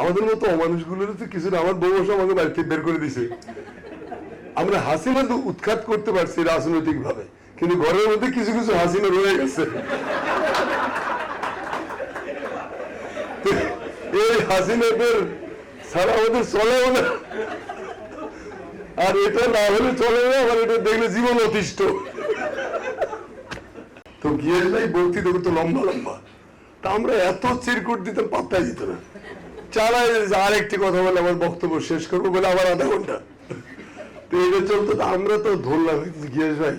আমাদের মতো অমানুষগুলোর তো কিছু না, আমার বউ বসে আমাকে বাড়ি থেকে বের করে দিছে। আমরা হাসিনা তো উৎখাত করতে পারছি রাজনৈতিক ভাবে কিন্তু ঘরের মধ্যে কিছু কিছু হাসিনা রয়ে গেছে। এই হাসিনাদের আমাদের চলেও না। আর এটা না হলে চলে না এটা দেখলে জীবন অতিষ্ঠ। তো গিয়ে বক্তৃতা লম্বা লম্বা তা আমরা এত চিরকুট দিতাম পাত্তা দিত না। চালাই আর একটি কথা বলে আমার বক্তব্য শেষ করব বলে আবার আধা ঘণ্টা তো এটা চলতো আমরা তো ধরলাম গিয়ে ভাই।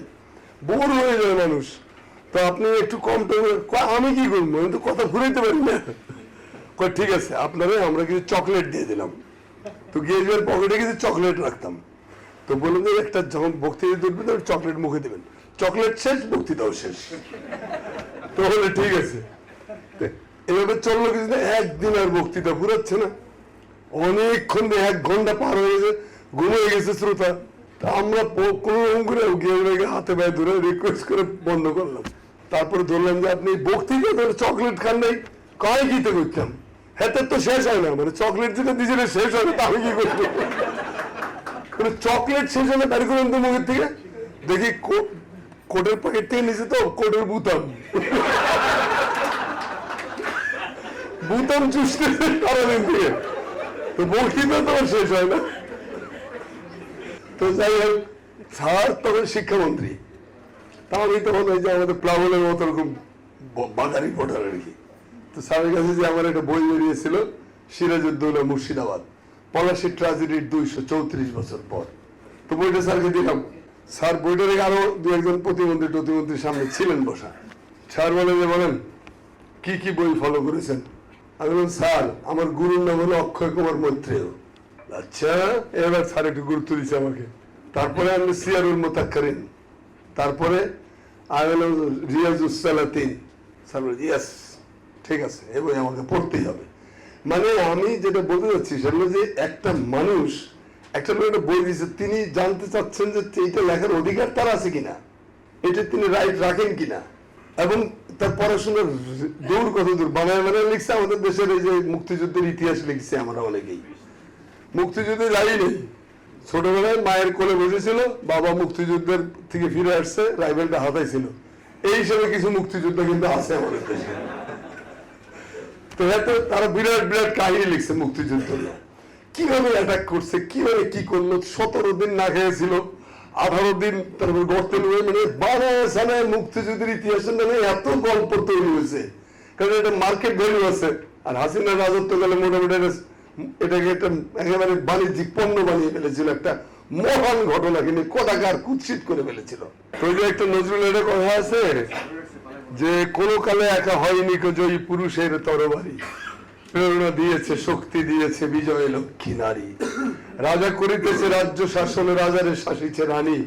বোর হয়ে যায় মানুষ। তো আপনি একটু কম আমি কি করব? আমি তো কথা ঘুরাইতে পারি না। ঠিক আছে, আপনারা আমরা কিছু চকলেট দিয়ে দিলাম। তো গিয়ে পকেটে কিছু চকলেট রাখতাম। তো বললাম যে, একটা যখন বক্তৃতা তুলবে তো চকলেট মুখে দেবেন। চকলেট শেষ, বক্তৃতাও শেষ। তো বলে, ঠিক আছে। এভাবে চলল কিছু না একদিন আর বক্তৃতা ঘুরাচ্ছে না। অনেকক্ষণ দিয়ে এক ঘণ্টা পার হয়ে গেছে, ঘুমিয়ে গেছে শ্রোতা। তা আমরা কোনো করে গিয়ে হাতে পায়ে ধরে রিকোয়েস্ট করে বন্ধ করলাম। তারপরে ধরলাম যে, আপনি বক্তৃতা ধরে চকলেট খান নাই, কয় গীতে করতাম? হাতের তো শেষ হয় না মানে চকলেট যেটা দিয়েছিল শেষ হয় না তা আমি কি করব? মানে চকলেট শেষ হলে বের করলাম তো মুখের থেকে দেখি কোটের প্যাকেট থেকে নিচে তো কোটের বুতাম। বুতাম চুষতে সারাদিন থেকে তো বক্তৃতা তো শেষ হয় না। তো যাই হোক, স্যার তখন শিক্ষামন্ত্রী। তা আমি তখন ওই যে আমাদের প্লাবনের মতো এরকম ব- বাঙালি ভোটার আর কি। তো স্যারের কাছে যে আমার একটা বই বেরিয়েছিল, সিরাজউদ্দৌলা মুর্শিদাবাদ। পলাশি ট্রাজেডির দুইশো চৌত্রিশ বছর পর। তো বইটা স্যারকে দিলাম। স্যার বইটা রেখে আরও দু একজন প্রতিমন্ত্রী প্রতিমন্ত্রীর সামনে ছিলেন বসা। স্যার বলে যে, বলেন, কি কি বই ফলো করেছেন? আমি বললাম স্যার আমার গুরুর নাম হলো অক্ষয় কুমার মৈত্রেয় আচ্ছা। এবার স্যার একটু গুরুত্ব দিচ্ছে আমাকে। তারপরে আমি সিয়ারুল মোতাক্কারিন। তারপরে আমি হলাম রিয়াজুসালাতিন স্যার বলে ইয়েস ঠিক আছে এ বই আমাকে পড়তেই হবে। মানে আমি যেটা বলতে চাচ্ছি সেটা যে একটা মানুষ একটা লোক একটা বই দিয়েছে তিনি জানতে চাচ্ছেন যে এইটা লেখার অধিকার তার আছে কিনা? এটা তিনি রাইট রাখেন কিনা? এবং তার পড়াশোনার দৌড় কত দূর? বানায় মানে লিখছে, আমাদের দেশের এই যে মুক্তিযুদ্ধের ইতিহাস লিখছে আমরা অনেকেই। মুক্তিযুদ্ধে যাই নেই। ছোটবেলায় মায়ের কোলে বসেছিল, বাবা মুক্তিযুদ্ধের থেকে ফিরে আসছে, রাইফেলটা হাতাই ছিল এই হিসেবে কিছু মুক্তিযুদ্ধ কিন্তু আছে আমাদের দেশে। তো এত, তারা বিরাট বিরাট কাহিনী লিখছে মুক্তিযুদ্ধ কীভাবে অ্যাটাক করছে, কীভাবে কি করল, সতেরো দিন না খেয়েছিল। আঠারো দিন তারপর গর্তে নেমে মানে বারো সালে মুক্তিযুদ্ধের ইতিহাসের নামে এত গল্প তৈরি হয়েছে। কারণ এটা মার্কেট ভ্যালু আছে। আর হাসিনা রাজত্ব কালে মোটামুটি এটাকে একটা একেবারে বাণিজ্যিক পণ্য বানিয়ে ফেলেছিল, একটা মহান ঘটনা কিন্তু কোটাকার কুৎসিত করে ফেলেছিল। তো ওই যে একটা নজরুলের একটা কথা আছে, যে কোনো কালে একা হয়নি জয়ী পুরুষের তরবারি। প্রেরণা দিয়েছে, শক্তি দিয়েছে বিজয় লক্ষ্মী নারী। রাজা করিতেছে রাজ্য শাসনে রাজারে শাসিছে রানী।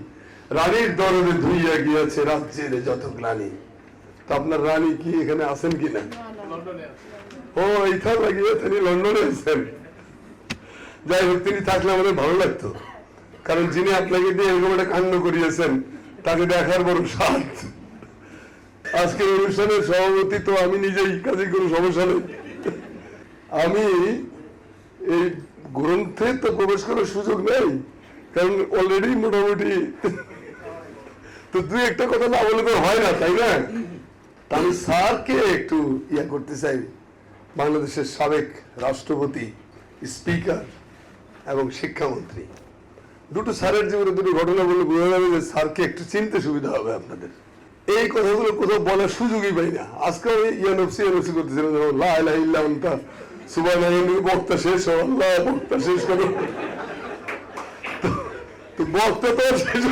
রানীর দরদে ধুইয়া গিয়েছে রাজ্যের যত গ্লানি। তো আপনার রানী কি এখানে আছেন কিনা ও এইখান লাগিয়ে তিনি লন্ডনে আছেন। যাই হোক তিনি থাকলে আমাদের ভালো লাগতো। কারণ যিনি আপনাকে দিয়ে এরকম একটা কাণ্ড করিয়েছেন তাকে দেখার বড় স্বাদ। আজকের অনুষ্ঠানের সভাপতি তো আমি নিজেই কাজে কোনো সমস্যা নেই। আমি এই গ্রন্থে তো প্রবেশ করার সুযোগ নেই, কারণ অলরেডি মোটামুটি তো দুই একটা কথা না বলে তো হয় না, তাই না? আমি স্যারকে একটু ইয়া করতে চাই। বাংলাদেশের সাবেক রাষ্ট্রপতি, স্পিকার এবং শিক্ষামন্ত্রী। দুটো স্যারের জীবনে দুটো ঘটনা বলে বোঝা যাবে যে স্যারকে একটু চিনতে সুবিধা হবে আপনাদের। এই কথাগুলো কোথাও বলার সুযোগই পাই না। আজকে আমি ইয়ানফসি ইয়ানফসি করতেছিলাম লা ইল্লা সুবহানাল্লাহ বক্তা শেষ আল্লাহ বক্তা শেষ করো তো- বক্তা তো শেষ।